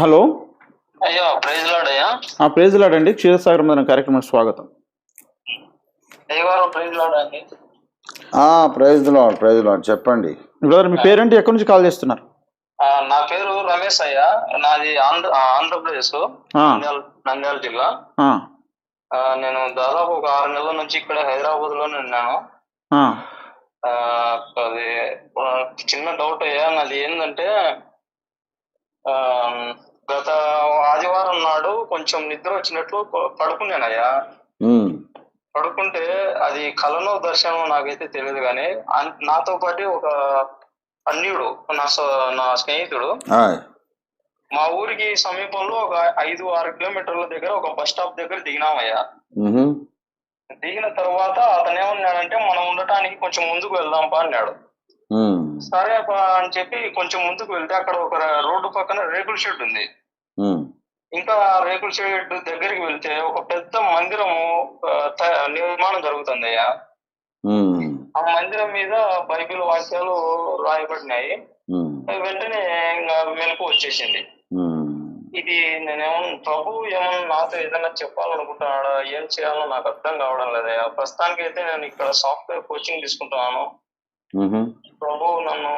Hello. అయ్యో praise lord అయ్యా. ఆ ప్రైజ్ లాడండి క్షీరసాగర్ మీద కార్యక్రమం స్వాగతం. ప్రైజ్ లాడ్ అండి? ఆ, ప్రైజ్ లాడ్ ప్రైజ్ లాడ్. చెప్పండి. బ్రదర్ మీ పేరేంటి? ఎక్కడి నుంచి కాల్ చేస్తున్నారు? ఆ, నా పేరు రమేష్ అయ్యా. నాది ఆంధ్ర ఆంధ్రప్రదేశ్. నంద్యాల జిల్లా. నేను దాదాపు ఒక ఆరు నెలల నుంచి ఇక్కడ హైదరాబాద్లోనే ఉన్నాను అది చిన్న డౌట్ అయ్యా. నాది ఏంటంటే గత ఆదివారం నాడు కొంచెం నిద్ర వచ్చినట్లు పడుకున్నానయ్యా. పడుకుంటే అది కలలో దర్శనం నాకైతే తెలియదు కానీ నాతో పాటు ఒక అన్యుడు నా నా స్నేహితుడు మా ఊరికి సమీపంలో ఒక ఐదు ఆరు కిలోమీటర్ల దగ్గర ఒక బస్ స్టాప్ దగ్గర దిగినామయ్యా. దిగిన తర్వాత అతను ఏమన్నాడంటే మనం ఉండటానికి కొంచెం ముందుకు వెళ్దాంపా అన్నాడు. సరే అని చెప్పి కొంచెం ముందుకు వెళ్తే అక్కడ ఒక రోడ్డు పక్కన రేకుల షెడ్ ఉంది. ఇంకా రేకుల షెడ్ దగ్గరికి వెళ్తే ఒక పెద్ద మందిరము నిర్మాణం జరుగుతుంది అయ్యా. ఆ మందిరం మీద బైబిల్ వాక్యాలు రాయబడినాయి. వెంటనే ఇంకా మెలకు వచ్చేసింది. ఇది నేనేమన్నా ప్రభు ఏమన్నా నాతో ఏదైనా చెప్పాలనుకుంటున్నాడా? ఏం చేయాలో నాకు అర్థం కావడం లేదయ్యా. ప్రస్తుతానికి అయితే నేను ఇక్కడ సాఫ్ట్వేర్ కోచింగ్ తీసుకుంటున్నాను. ప్రభు నన్ను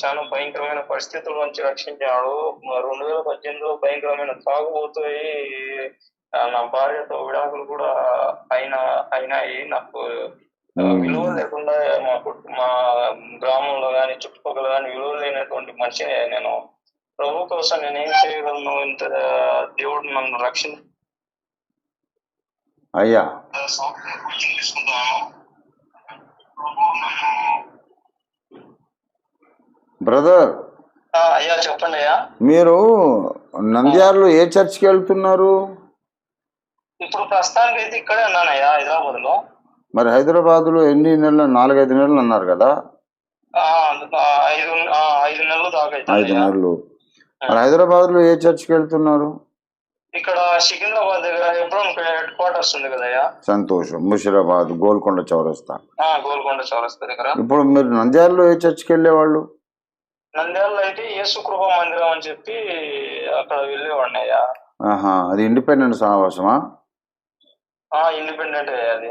చాలా భయంకరమైన పరిస్థితుల నుంచి రక్షించాడు. రెండు వేల పద్దెనిమిదిలో భయంకరమైన తాగుబోతాయి నా భార్యతో విడాకులు కూడా అయినా అయినాయి. నాకు విలువ లేకుండా మా మా గ్రామంలో కానీ చుట్టుపక్కల కానీ విలువ లేనటువంటి మనిషిని నేను. ప్రభు కోసం నేను ఏం చేయగలను? ఇంత దేవుడు నన్ను రక్షణ అయ్యా. ప్రభు నన్ను బ్రదర్ అయ్యా చెప్పండి అయ్యా. మీరు నంద్యాలలో ఏ చర్చ్కి వెళ్తున్నారు? ఇప్పుడు ప్రస్తుతానికి అయితే ఇక్కడే ఉన్నానయ్యా హైదరాబాద్లో మరి హైదరాబాద్లో ఎన్ని నెలలు నాలుగైదు నెలలు అన్నారు కదా? ఐదు నెలలు దాకా ఐదు అవుతుంది నెలలు. మరి హైదరాబాద్లో ఏ చర్చ్కి వెళ్తున్నారు? ఇక్కడ సికింద్రాబాద్ దగ్గర ఎబ్రోన్ హెడ్ క్వార్టర్స్ ఉంది కదయ్యా సంతోషం. ముషిరాబాద్ గోల్కొండ చౌరస్తా. గోల్కొండ చౌరస్తా దగ్గర. ఇప్పుడు మీరు నంద్యాలలో ఏ చర్చ్కి వెళ్ళేవాళ్ళు? నంద్యాలలో అయితే యేసు కృప మందిరం అని చెప్పి అక్కడ వెళ్ళేవాడిని అయ్యా. ఆహా అది ఇండిపెండెంట్ సమావేశమా ఆ, ఇండిపెండెంట్ అయ్యా అది.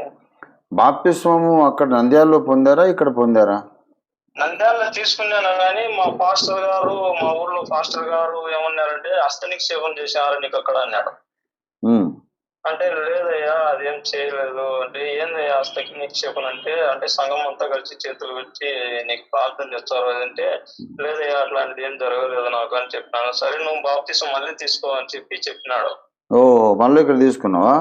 బాప్తిస్మము అక్కడ నంద్యాలలో పొందారా ఇక్కడ పొందారా? నంద్యాలలో తీసుకున్నాను కానీ మా పాస్టర్ గారు మా ఊర్లో పాస్టర్ గారు ఏమన్నారంటే హస్తనిక్షేపం చేశారు నీకు అక్కడ అన్నాడు. అంటే లేదయ్యా అదేం చేయలేదు. అంటే ఏందయ్యా హస్తకి నిక్షేపణ అంటే అంటే సంఘం అంతా కలిసి చేతులు పెట్టి నీకు ప్రార్థన చేస్తారు అంటే లేదయ్యా అట్లాంటిది ఏం జరగలేదు నాకు అని చెప్పినాను. సరే నువ్వు బాప్తీసం మళ్ళీ తీసుకో అని చెప్పి చెప్పినాడు. ఓ మళ్ళీ ఇక్కడ తీసుకున్నావా?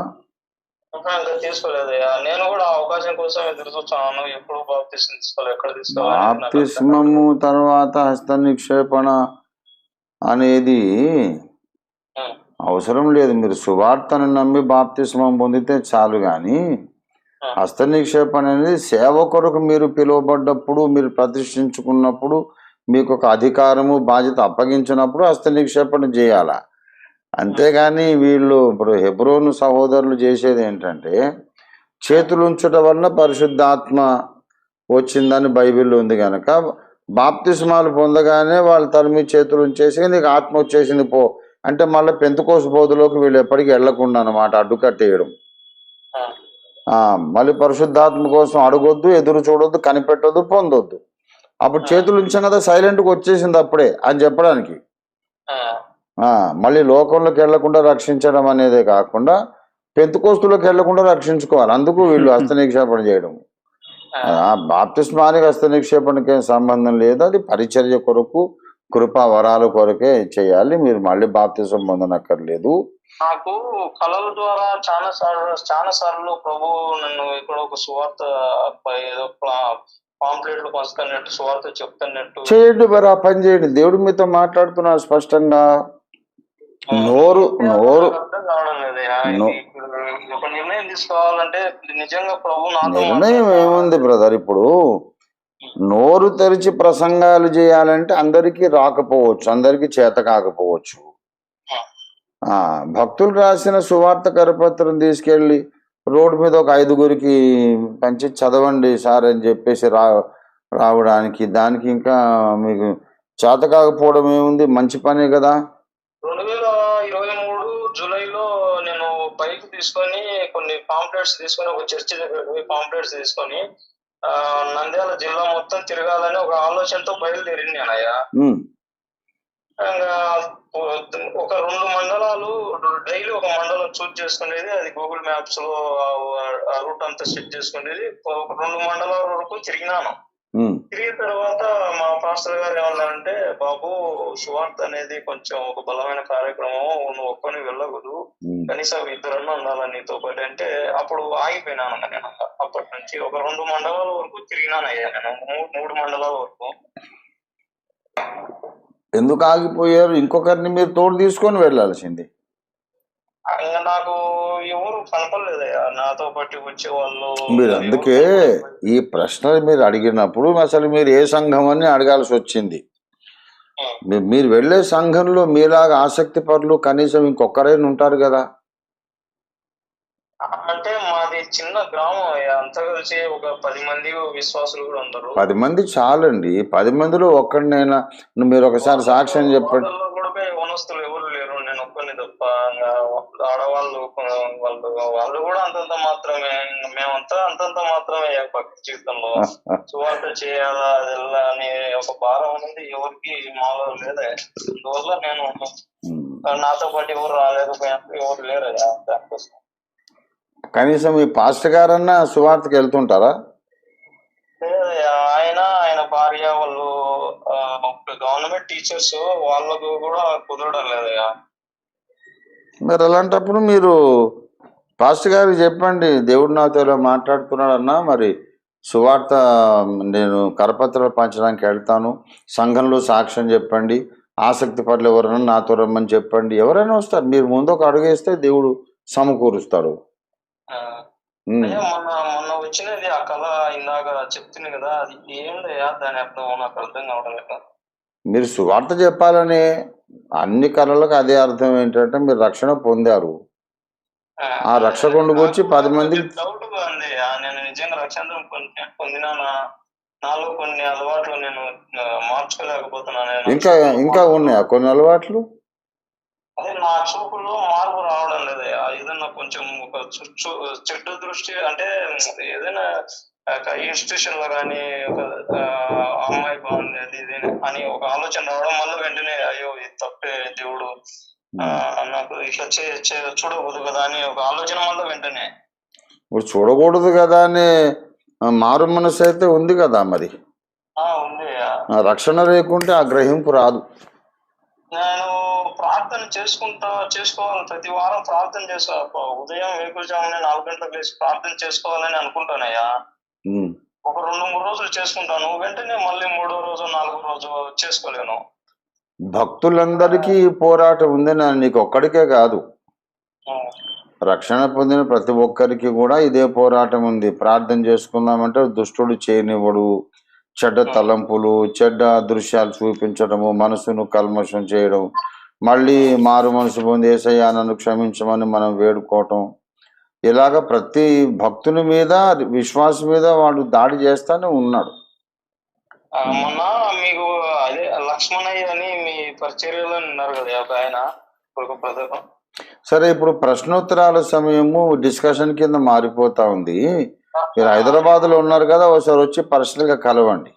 ఇంకా తీసుకోలేదయ్యా. నేను కూడా అవకాశం కోసం ఎదురు చూస్తున్నాను. ఎప్పుడు బాప్తీసం తీసుకోవాలి ఎక్కడ తీసుకోవాలి నాకు బాప్తిస్మము తర్వాత హస్త నిక్షేపణ అనేది. అవసరం లేదు. మీరు సువార్తను నమ్మి బాప్తిస్మం పొందితే చాలు కానీ హస్త నిక్షేపణ అనేది సేవ కొరకు మీరు పిలువబడ్డప్పుడు మీరు ప్రతిష్ఠించుకున్నప్పుడు మీకు ఒక అధికారము బాధ్యత అప్పగించినప్పుడు హస్త నిక్షేపణ చేయాల? అంతేగాని వీళ్ళు ఇప్పుడు హెబ్రోను సహోదరులు చేసేది ఏంటంటే చేతులు ఉంచడం వలన పరిశుద్ధాత్మ వచ్చిందని బైబిల్లో ఉంది కనుక బాప్తిస్మాలు పొందగానే వాళ్ళు తరిమి చేతులు ఉంచేసి నీకు ఆత్మ వచ్చేసింది పో అంటే మళ్ళీ పెంతుకోసు బోధలోకి వీళ్ళు ఎప్పటికీ వెళ్ళకుండా అనమాట అడ్డుకట్టేయడం. మళ్ళీ పరిశుద్ధాత్మ కోసం అడగొద్దు ఎదురు చూడొద్దు కనిపెట్టొద్దు పొందొద్దు. అప్పుడు చేతులు ఉంచాం కదా సైలెంట్గా వచ్చేసింది అప్పుడే అని చెప్పడానికి. మళ్ళీ లోకంలోకి వెళ్ళకుండా రక్షించడం అనేదే కాకుండా పెంతుకోస్తులోకి వెళ్ళకుండా రక్షించుకోవాలి. అందుకు వీళ్ళు హస్త నిక్షేపణ చేయడం బాప్తిస్మానికి హస్త నిక్షేపణకి సంబంధం లేదు. అది పరిచర్య కొరకు కృపా వరాల కొరకే చేయాలి. మీరు మళ్ళీ బాప్తిసం పొందనక్కర్లేదు. నాకు కళల ద్వారా చాలా సార్లు చాలా సార్లు ప్రభు నన్ను ఇక్కడ ఒక సువార్త ఏదో పాంప్లెట్లు పంచుతున్నట్టు సువార్త చెప్తున్నట్టు. చేయండి మరి ఆ పని చేయండి. దేవుడు మీతో మాట్లాడుతున్నారు స్పష్టంగా. నోరు నోరు. ఒక నిర్ణయం తీసుకోవాలంటే నిజంగా ప్రభు నిర్ణయం. ఏముంది బ్రదర్ ఇప్పుడు? నోరు తెరిచి ప్రసంగాలు చేయాలంటే అందరికీ రాకపోవచ్చు అందరికీ చేత కాకపోవచ్చు. భక్తులు రాసిన సువార్త కరపత్రం తీసుకెళ్ళి రోడ్డు మీద ఒక ఐదుగురికి పంచి చదవండి సార్ అని చెప్పేసి రా రావడానికి దానికి ఇంకా మీకు చేత కాకపోవడం ఏముంది? మంచి పనే కదా. రెండు వేల ఇరవై మూడు జూలైలో నేను బైక్ తీసుకొని కొన్ని పాంప్లెట్స్ తీసుకొని ఒక చర్చి దగ్గర పాంప్లెట్స్ తీసుకొని నంద్యాల జిల్లా మొత్తం తిరగాలని ఒక ఆలోచనతో బయలుదేరింది అన్నయ్య. ఒక రెండు మండలాలు డైలీ ఒక మండలం చూస్ చేసుకునేది అది గూగుల్ మ్యాప్స్లో రూట్ అంతా సెట్ చేసుకునేది. ఒక రెండు మండలాల వరకు తిరిగినాను. తిరిగిన తర్వాత మా పాస్టర్ గారు ఏమన్నారంటే బాబు సువార్త అనేది కొంచెం ఒక బలమైన కార్యక్రమం నువ్వు ఒక్కని వెళ్ళకూడదు. కనీసం ఇద్దరన్నా ఉండాలి నీతో పాటు. అంటే అప్పుడు ఆగిపోయినాను నేను. అప్పటి నుంచి ఒక రెండు మండలాల వరకు తిరిగినాను అయ్యా నేను. మూడు మూడు మండలాల వరకు. ఎందుకు ఆగిపోయారు? ఇంకొకరిని మీరు తోడు తీసుకొని వెళ్ళాల్సింది. ఇంకా నాకు నాతో పాటు మీరు అందుకే ఈ ప్రశ్నలు మీరు అడిగినప్పుడు అసలు మీరు ఏ సంఘం అని అడగాల్సి వచ్చింది. మీరు వెళ్ళే సంఘంలో మీలాగా ఆసక్తి పరులు కనీసం ఇంకొకరైనా ఉంటారు కదా? అంటే మాది చిన్న గ్రామం అయ్యా అంతా కలిసి ఒక పది మంది విశ్వాసులు కూడా ఉండరు పది మంది చాలండి. పది మందిలో ఒక్కడినైనా మీరు ఒకసారి సాక్ష్యం చెప్పండి. ఒక్కని తప్ప ఆడవాళ్ళు వాళ్ళు వాళ్ళు కూడా అంతంత మాత్రమే మేమంతా అంతంత మాత్రమే భక్తి జీవితంలో. సువార్త చేయాలా అదెల్లా అని ఒక భారం అనేది ఎవరికి మాలో లేదే. అందువల్ల నేను ఉమ్. నాతో పాటు ఎవరు రాలేకపోయినప్పుడు ఎవరు లేరు దానికోసం కనీసం ఈ పాస్టర్ గారన్నా సువార్తకి వెళ్తుంటారా? లేదయ్యా, ఆయన ఆయన భార్య వాళ్ళు గవర్నమెంట్ టీచర్స్ వాళ్ళకు కూడా కుదరడం లేదయ్యా. మరి అలాంటప్పుడు మీరు పాస్టర్ గారికి చెప్పండి దేవుడు నాతో ఇలా మాట్లాడుతున్నాడన్నా మరి సువార్త నేను కరపత్రాలు పంచడానికి వెళ్తాను సంఘంలో సాక్ష్యం చెప్పండి ఆసక్తి పట్ల ఎవరైనా నాతో రమ్మని చెప్పండి ఎవరైనా వస్తారు మీరు ముందు ఒక అడుగేస్తే దేవుడు సమకూరుస్తాడు. మొన్న వచ్చినది ఆ కళ ఇందాక చెప్తుంది కదా అది ఏందయ్యా దాని అర్థం? నాకు అర్థం కావడం మీరు సువార్త చెప్పాలని అన్ని కళలకు అదే అర్థం ఏంటంటే మీరు రక్షణ పొందారు. ఆ రక్షకుడిని గురించి పది మందికి- డౌట్ నేను నిజంగా రక్షణ పొందినానా? నాలో కొన్ని అలవాట్లు నేను మార్చుకోలేకపోతున్నాను. ఇంకా ఇంకా ఉన్నాయా? కొన్ని అలవాట్లు? అదే నా మార్పు రావడం లేదు. ఏదైనా కొంచెం ఒక చెడ్డ దృష్టి అంటే ఏదైనా ఇన్స్టిట్యూషన్లో కానీ ఒక అమ్మాయి బాగుంది అది అని ఒక ఆలోచన రావడం వల్ల వెంటనే అయ్యో ఇది తప్పే దేవుడు. నాకు ఇట్లా చే చూడకూడదు కదా అని ఒక ఆలోచన వల్ల వెంటనే. ఇప్పుడు చూడకూడదు కదా అని మారు మనసు అయితే ఉంది కదా మరి. ఆ ఉంది. రక్షణ లేకుంటే ఆ గ్రహింపు రాదు. నేను ప్రార్థన చేసుకుంటా చేసుకోవాలి. ప్రతి వారం ప్రార్థన చేసుకో ఉదయం వేకుజామునే నాలుగు గంటలకు లేచి ప్రార్థన చేసుకోవాలని అనుకుంటానయ్యా. ఒక రెండు మూడు రోజులు చేసుకుంటాను. వెంటనే మళ్ళీ మూడో రోజు నాలుగో రోజు చేసుకోలేను. భక్తులందరికీ పోరాటం ఉంది. నా నీకు ఒక్కడికే కాదు. రక్షణ పొందిన ప్రతి ఒక్కరికి కూడా ఇదే పోరాటం ఉంది. ప్రార్థన చేసుకుందామంటే దుష్టుడు చేయనివ్వడు. చెడ్డ తలంపులు చెడ్డ దృశ్యాలు చూపించడము మనసును కల్మషం చేయడం మళ్ళీ మారు మనసు పొంది ఏసయ్యా నన్ను క్షమించమని మనం వేడుకోవటం ఇలాగ ప్రతి భక్తుని మీద విశ్వాసం మీద వాడు దాడి చేస్తానే ఉన్నాడు. మొన్న మీకు అదే లక్ష్మణయ్య అని మీ పరిచర్యలో ఉన్నారు కదా ఒక ఆయన సరే ఇప్పుడు ప్రశ్నోత్తరాల సమయము డిస్కషన్ కింద మారిపోతా ఉంది. మీరు హైదరాబాద్లో ఉన్నారు కదా ఒకసారి వచ్చి పర్సనల్గా కలవండి.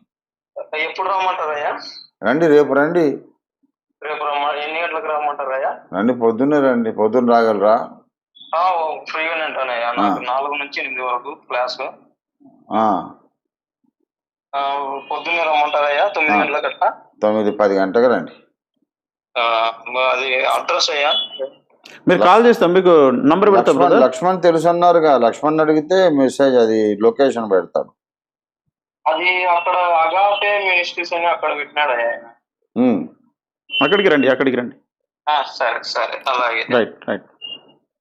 ఎప్పుడు రమ్మంటారయ్యా? రండి రేపు రండి. రేపు ఎన్ని గంటలకు రమ్మంటారయ్యా? రండి పొద్దున్నే రండి పొద్దున్న రాగలరా? ఫ్రీగానే ఉంటానయ్యా నాకు నాలుగు నుంచి ఎనిమిది వరకు క్లాస్. ఆ, ఆ, పొద్దున్నే రమ్మంటారయ్యా తొమ్మిది గంటలకు అట్లా? తొమ్మిది పది గంటలకు రండి. ఆ, అది అడ్రస్ అయ్యా? మీరు కాల్ చేస్తాం. మీకు నంబర్ పెడతాం లక్ష్మణ్ బ్రదర్ లక్ష్మణ్ తెలుసు అన్నారుగా లక్ష్మణ్ అడిగితే మెసేజ్ అది లొకేషన్ పెడతాడు అది అక్కడ అగాపే మినిస్ట్రీస్ అని అక్కడ పెట్టినాడు. అక్కడికి రండి అక్కడికి రండి. ఆ, సరే సరే. అలాగే. Right right.